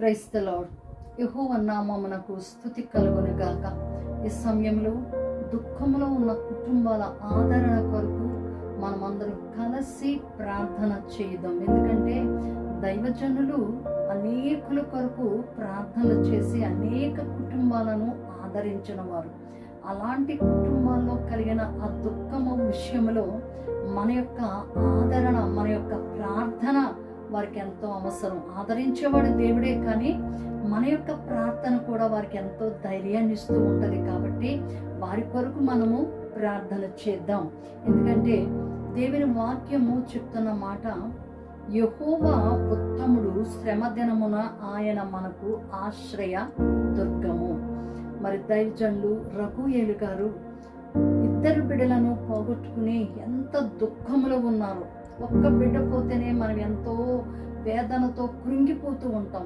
క్రైస్తలో యహో నామమునకు స్థుతి కలుగునుగాక. ఈ సమయంలో దుఃఖంలో ఉన్న కుటుంబాల ఆదరణ కొరకు మనమందరం కలిసి ప్రార్థన చేద్దాం. ఎందుకంటే దైవజనులు అనేకుల కొరకు ప్రార్థనలు చేసి అనేక కుటుంబాలను ఆదరించిన వారు అలాంటి కుటుంబాల్లో కలిగిన ఆ దుఃఖము విషయంలో మన యొక్క ఆదరణ మన యొక్క ప్రార్థన వారికి ఎంతో అవసరం. ఆదరించేవాడు దేవుడే కానీ మన యొక్క ప్రార్థన కూడా వారికి ఎంతో ధైర్యాన్ని ఇస్తూ ఉంటుంది కాబట్టి వారి కొరకు మనము ప్రార్థన చేద్దాం. ఎందుకంటే దేవుని వాక్యము చెప్తున్న మాట యహోవా ఉత్తముడు శ్రమ దినమున ఆయన మనకు ఆశ్రయ దుర్గము. మరి దైవజనులు రఘుయేలు గారు ఇద్దరు బిడ్డలను పోగొట్టుకుని ఎంత దుఃఖంలో ఉన్నారు. ఒక్క బిడ్డ పోతేనే మనం ఎంతో వేదనతో కృంగిపోతూ ఉంటాం.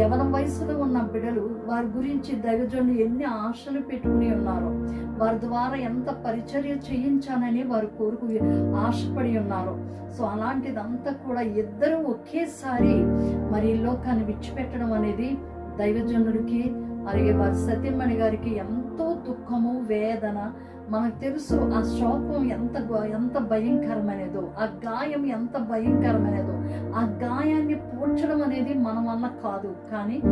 యవన వయసులో ఉన్న బిడ్డలు వారి గురించి దైవజనులు ఎన్ని ఆశలు పెట్టుకుని ఉన్నారో వారి ద్వారా ఎంత పరిచర్య చేయించానని వారు కోరుకు ఆశపడి ఉన్నారు. సో అలాంటిదంతా కూడా ఇద్దరు ఒకేసారి మరి లోకాన్ని విడిచిపెట్టడం అనేది దైవజనుడికి అలాగే వారి సత్యమణి గారికి ఎంతో దుఃఖము వేదన మనకు తెలుసు ఆ శోకం ఎంత ఎంత భయంకరమైనదో ఆ గాయం ఎంత భయంకరమైనదో ఆ గాయాన్ని పూడ్చడం అనేది మన వల్ల కాదు. కానీ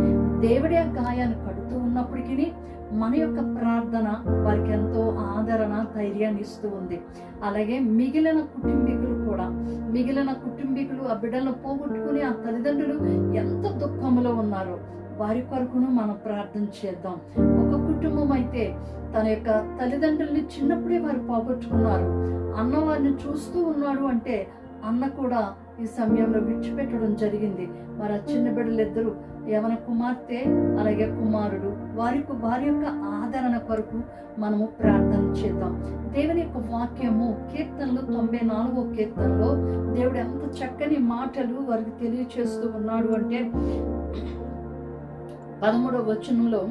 దేవుడే ఆ గాయాన్ని కడుతూ ఉన్నప్పటికీ మన యొక్క ప్రార్థన వారికి ఎంతో ఆదరణ ధైర్యాన్ని ఇస్తూ ఉంది. అలాగే మిగిలిన కుటుంబీకులు కూడా. మిగిలిన కుటుంబీకులు ఆ బిడ్డలను పోగొట్టుకుని ఆ తల్లిదండ్రులు ఎంత దుఃఖంలో ఉన్నారో వారి కొరకును మనం ప్రార్థన చేద్దాం. ఒక కుటుంబం అయితే తన యొక్క తల్లిదండ్రుల్ని చిన్నప్పుడే వారు పోగొట్టుకున్నారు. అన్న వారిని చూస్తూ ఉన్నాడు అంటే అన్న కూడా ఈ సమయంలో విడిచిపెట్టడం జరిగింది. మరి ఆ చిన్న బిడ్డలిద్దరూ యవన కుమార్తె అలాగే కుమారుడు వారి వారి యొక్క ఆదరణ కొరకు మనము ప్రార్థన చేద్దాం. దేవుని యొక్క వాక్యము కీర్తనలు తొంభై నాలుగో కీర్తనలో దేవుడు ఎంత చక్కని మాటలు వారికి తెలియచేస్తూ ఉన్నాడు అంటే పదమూడవ వచనంలో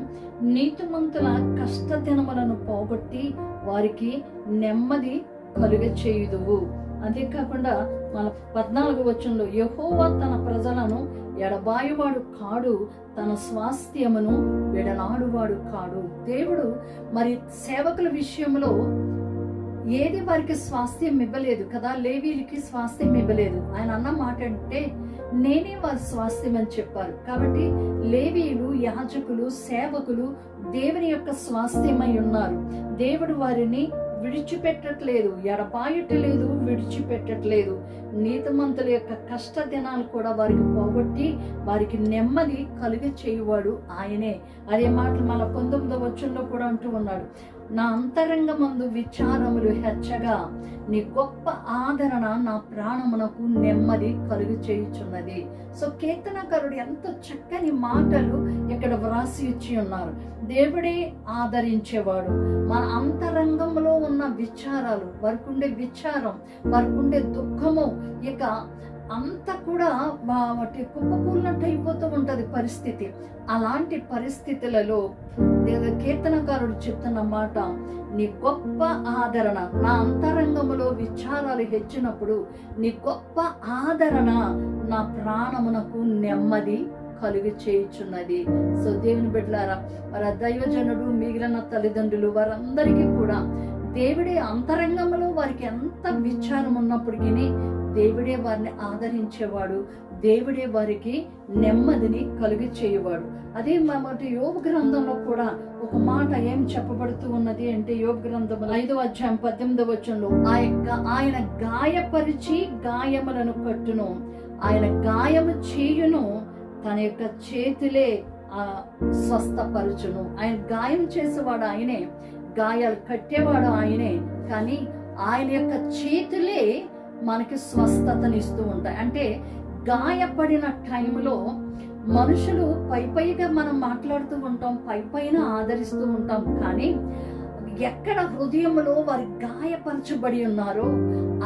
నీతిమంతుల కష్ట దినములను పోగొట్టి వారికి నెమ్మది కలుగ చేయుదువు అంతేకాకుండా మన పద్నాలుగు వచనంలో యహోవా తన ప్రజలను ఎడబాయువాడు కాడు తన స్వాస్థ్యమును విడనాడువాడు కాడు. దేవుడు మరి సేవకుల విషయంలో ఏది వారికి స్వాస్థ్యం ఇవ్వలేదు కదా? లేవీలకి స్వాస్థ్యం ఇవ్వలేదు. ఆయన అన్న మాట అంటే నేనే వారి స్వాస్థ్యం అని చెప్పారు. కాబట్టి లేవీలు యాజకులు సేవకులు దేవుని యొక్క స్వాస్థ్యమై ఉన్నారు. దేవుడు వారిని విడిచిపెట్టట్లేదు ఎడపాయట్లేదు విడిచిపెట్టట్లేదు. నీతిమంతుల యొక్క కష్ట దినాలు కూడా వారికి పోగొట్టి వారికి నెమ్మది కలుగ చేయువాడు ఆయనే. అదే మాటలు మన పంతొమ్మిదవ వచ్చంలో కూడా అంటూ ఉన్నాడు. నా అంతరంగమందు విచారములు హెచ్చగా నీ గొప్ప ఆదరణ నా ప్రాణమునకు నెమ్మది కలుగు చేయుచున్నది. సో కీర్తనకారుడు ఎంత చక్కని మాటలు ఇక్కడ వ్రాసి ఇచ్చి ఉన్నారు. దేవుడే ఆదరించేవాడు. మన అంతరంగంలో ఉన్న విచారాలు వారికి విచారం వారికి ఉండే దుఃఖము ఇక అంత కూడా బాబట్టి వాటి కుప్పకూలినట్టు అయిపోతూ ఉంటుంది పరిస్థితి. అలాంటి పరిస్థితులలో దేవ- కీర్తనకారుడు చెప్తున్న మాట నీ గొప్ప ఆదరణ నా అంతరంగములో విచారాలు హెచ్చినప్పుడు నీ గొప్ప ఆదరణ నా ప్రాణమునకు నెమ్మది కలుగు చేయుచున్నది. సో దేవుని బిడ్డలారా మరి దైవజనుడు మిగిలిన తల్లిదండ్రులు వారందరికీ కూడా దేవుడే అంతరంగంలో వారికి ఎంత విచారం ఉన్నప్పటికీ దేవుడే వారిని ఆదరించేవాడు. దేవుడే వారికి నెమ్మదిని కలుగు చేయవాడు అదే మాట యోగ గ్రంథంలో కూడా ఒక మాట ఏం చెప్పబడుతూ ఉన్నది అంటే యోగ గ్రంథం ఐదవ అధ్యాయం పద్దెనిమిదవ వచనంలో ఆ యొక్క ఆయన గాయపరిచి గాయములను కట్టును. ఆయన గాయము చేయును తన యొక్క చేతులే ఆ స్వస్థపరచును. ఆయన గాయం చేసేవాడు ఆయనే గాయాలు కట్టేవాడు ఆయనే. కానీ ఆయన యొక్క చేతులే మనకి స్వస్థతనిస్తూ ఉంటాయి. అంటే గాయపడిన టైంలో మనుషులు పై పైగా మనం మాట్లాడుతూ ఉంటాం పై పైన ఆదరిస్తూ ఉంటాం. కానీ ఎక్కడ హృదయంలో వారి గాయపరచబడి ఉన్నారో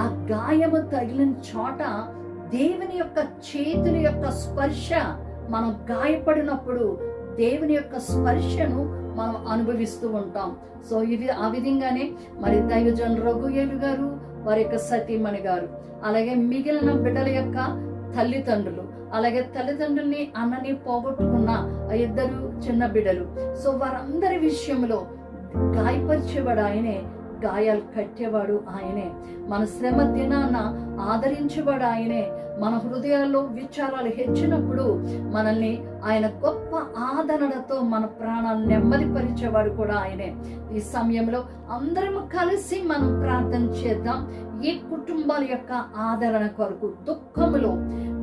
ఆ గాయము తగిలిన చోట దేవుని యొక్క చేతుల యొక్క స్పర్శ మనం గాయపడినప్పుడు దేవుని యొక్క స్పర్శను మనం అనుభవిస్తూ ఉంటాం. సో ఇది ఆ విధంగానే మరి దైవజన్ రఘుయేలు గారు వారి యొక్క సతీమణి గారు అలాగే మిగిలిన బిడ్డల యొక్క తల్లిదండ్రులు. అలాగే తల్లిదండ్రుల్ని అన్నని పోగొట్టుకున్న ఆ ఇద్దరు చిన్న బిడ్డలు. సో వారందరి విషయంలో గాయపరిచేవాడు ఆయనే. గాయాలు కట్టేవాడు ఆయనే. మన శ్రమ దినాన ఆదరించేవాడు ఆయనే. మన హృదయాల్లో విచారాలు హెచ్చినప్పుడు మనల్ని ఆయన గొప్ప ఆదరణతో మన ప్రాణాలు నెమ్మదిపరిచేవాడు కూడా ఆయనే. ఈ సమయంలో అందరం కలిసి మనం ప్రార్థన చేద్దాం. ఈ కుటుంబాల యొక్క ఆదరణ కొరకు దుఃఖములో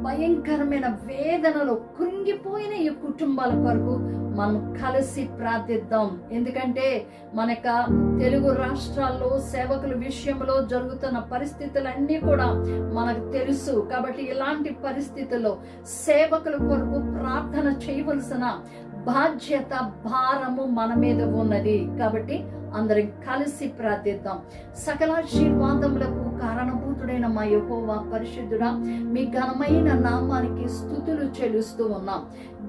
భయంకరమైన వేదనలో కృంగిపోయిన ఈ కుటుంబాల కొరకు మనం కలిసి ప్రార్థిద్దాం. ఎందుకంటే మన యొక్క తెలుగు రాష్ట్రాల్లో సేవకుల విషయంలో జరుగుతున్న పరిస్థితులన్నీ కూడా మనకు తెలుసు. కాబట్టి ఇలాంటి పరిస్థితుల్లో సేవకుల కొరకు ప్రార్థన చేయవలసిన బాధ్యత భారము మన మీద ఉన్నది. కాబట్టి అందరం కలిసి ప్రార్థిద్దాం. సకలాశీర్వాదములకు కారణభూతుడైన మా యహోవా పరిశుద్ధుడా మీ ఘనమైన నామానికి స్థుతులు చెల్లిస్తూ ఉన్నాం.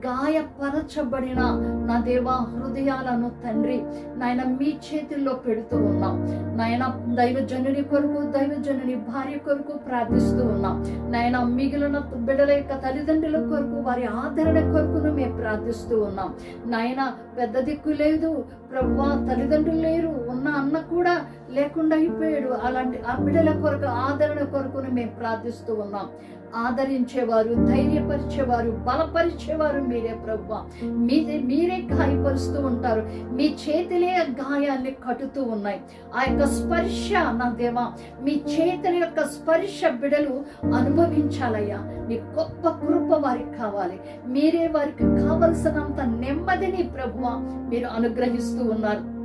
గాయపరచబడిన నా దేవా హృదయాలను తండ్రి నాయన మీ చేతుల్లో పెడుతూ ఉన్నాం నాయన దైవజనుని కొరకు దైవజనుని భార్య కొరకు ప్రార్థిస్తూ ఉన్నాం. నాయన మిగిలిన బిడ్డల యొక్క తల్లిదండ్రుల కొరకు వారి ఆదరణ కొరకును మేము ప్రార్థిస్తూ ఉన్నాం. నాయన పెద్ద దిక్కు లేదు ప్రభు తల్లిదండ్రులు లేరు ఉన్న అన్న కూడా లేకుండా అయిపోయాడు. అలాంటి ఆ బిడ్డల కొరకు ఆదరణ కొరకును మేము ప్రార్థిస్తూ ఉన్నాం. ఆదరించేవారు ధైర్యపరిచేవారు బలపరిచేవారు మీరే ప్రభు మీరే మీరే గాయపరుస్తూ ఉంటారు. మీ చేతిలే గాయాన్ని కట్టుతూ ఉన్నాయి. ఆ యొక్క స్పర్శ నా దేవా మీ చేతుల యొక్క స్పర్శ బిడలు అనుభవించాలయ్యా. నీ గొప్ప కృప వారికి కావాలి. మీరే వారికి కావలసినంత నెమ్మదిని ప్రభువ మీరు అనుగ్రహిస్తూ ఉన్నారు.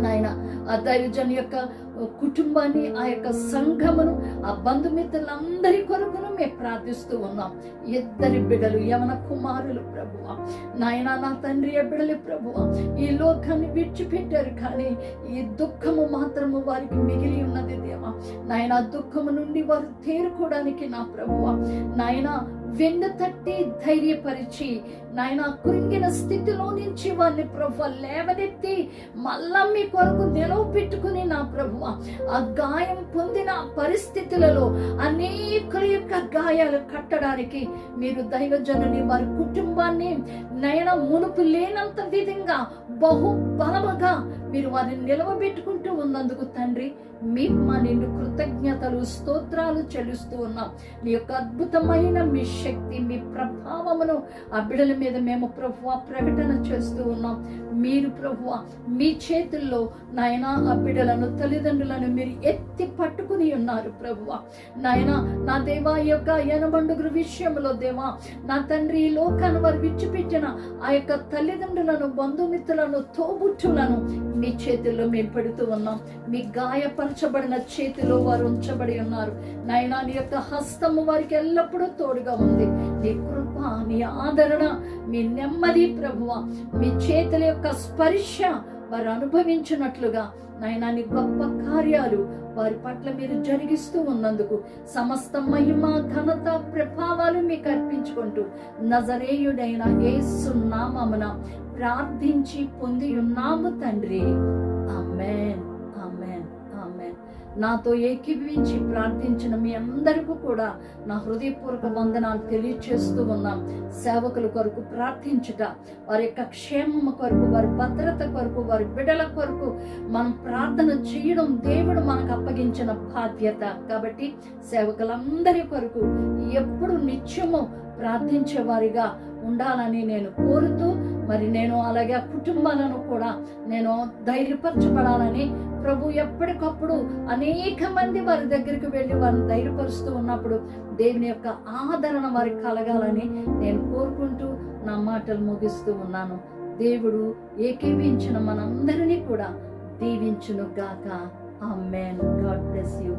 నాయన. ఆ దైవజన్ యొక్క కుటుంబాన్ని ఆ యొక్క సంఘమును ఆ బంధుమిత్రులందరి కొరకును మేము ప్రార్థిస్తూ ఉన్నాం. ఇద్దరి బిడ్డలు యవన కుమారులు ప్రభువ. నాయన నా తండ్రి బిడ్డలు ప్రభువ. ఈ లోకాన్ని విడిచిపెట్టారు కానీ ఈ దుఃఖము మాత్రము వారికి మిగిలి ఉన్నది దేవా. నాయన దుఃఖము నుండి వారు తేరుకోవడానికి నా ప్రభువ. నాయన వెన్ను తట్టి ధైర్యపరిచి నాయన కురింగిన స్థితిలో నుంచి వారిని ప్రభు లేవనెత్తి మళ్ళా మీ కొరకు నిలవ పెట్టుకుని నా ప్రభు ఆ గాయం పొందిన పరిస్థితులలో అనేకుల యొక్క గాయాలు కట్టడానికి మీరు దైవజనుని వారి కుటుంబాన్ని నయన మునుపు లేనంత విధంగా బహు బలముగా మీరు వారిని నిలవబెట్టుకుంటూ ఉన్నందుకు తండ్రి మీ మా నిండు కృతజ్ఞతలు స్తోత్రాలు చెల్లిస్తూ ఉన్నాం. మీ యొక్క అద్భుతమైన మీ శక్తి మీ ప్రభావమును ఆ బిడ్డల మీద మేము ప్రభు ప్రకటన చేస్తూ ఉన్నాం. మీరు ప్రభువ మీ చేతుల్లో నాయన ఆ బిడ్డలను తల్లిదండ్రులను మీరు ఎత్తి పట్టుకుని ఉన్నారు ప్రభువ. నాయన నా దేవా యొక్క ఎనబండుగురు విషయంలో దేవా నా తండ్రి ఈ లోకాన్ని వారు విచ్చిపెట్టిన ఆ యొక్క తల్లిదండ్రులను బంధుమిత్రులను తోబుట్టులను మీ చేతుల్లో మేము పెడుతూ ఉన్నాం. మీ గాయపరచబడిన చేతిలో వారు ఉంచబడి ఉన్నారు. నాయన నీ యొక్క హస్తము వారికి ఎల్లప్పుడూ తోడుగా ఉంది. నీ కృప నీ ఆదరణ మీ నెమ్మది ప్రభువ. మీ చేతుల యొక్క స్పర్శ వారు అనుభవించినట్లుగా నాయన నీ గొప్ప కార్యాలు వారి పట్ల మీరు జరిగిస్తూ ఉన్నందుకు సమస్త మహిమ ఘనత ప్రభావాలు మీకు అర్పించుకుంటూ నజరేయుడైన ఏసు నామమున ప్రార్థించి పొంది ఉన్నాము తండ్రి. అమ్మే నాతో ఏకీభవించి ప్రార్థించిన మీ అందరికీ కూడా నా హృదయపూర్వక వందనాలు తెలియచేస్తూ ఉన్నాం. సేవకుల కొరకు ప్రార్థించుట వారి యొక్క క్షేమం కొరకు వారి భద్రత కొరకు వారి బిడల కొరకు మనం ప్రార్థన చేయడం దేవుడు మనకు అప్పగించిన బాధ్యత. కాబట్టి సేవకులందరి కొరకు ఎప్పుడు నిత్యము ప్రార్థించేవారిగా ఉండాలని నేను కోరుతూ మరి నేను అలాగే ఆ కుటుంబాలను కూడా నేను ధైర్యపరచబడాలని ప్రభు ఎప్పటికప్పుడు అనేక మంది వారి దగ్గరికి వెళ్ళి వారిని ధైర్యపరుస్తూ ఉన్నప్పుడు దేవుని యొక్క ఆదరణ వారికి కలగాలని నేను కోరుకుంటూ నా మాటలు ముగిస్తూ ఉన్నాను. దేవుడు ఏకీవించిన మనందరినీ కూడా దీవించును గాక ఆ ఆమెన్. God bless you.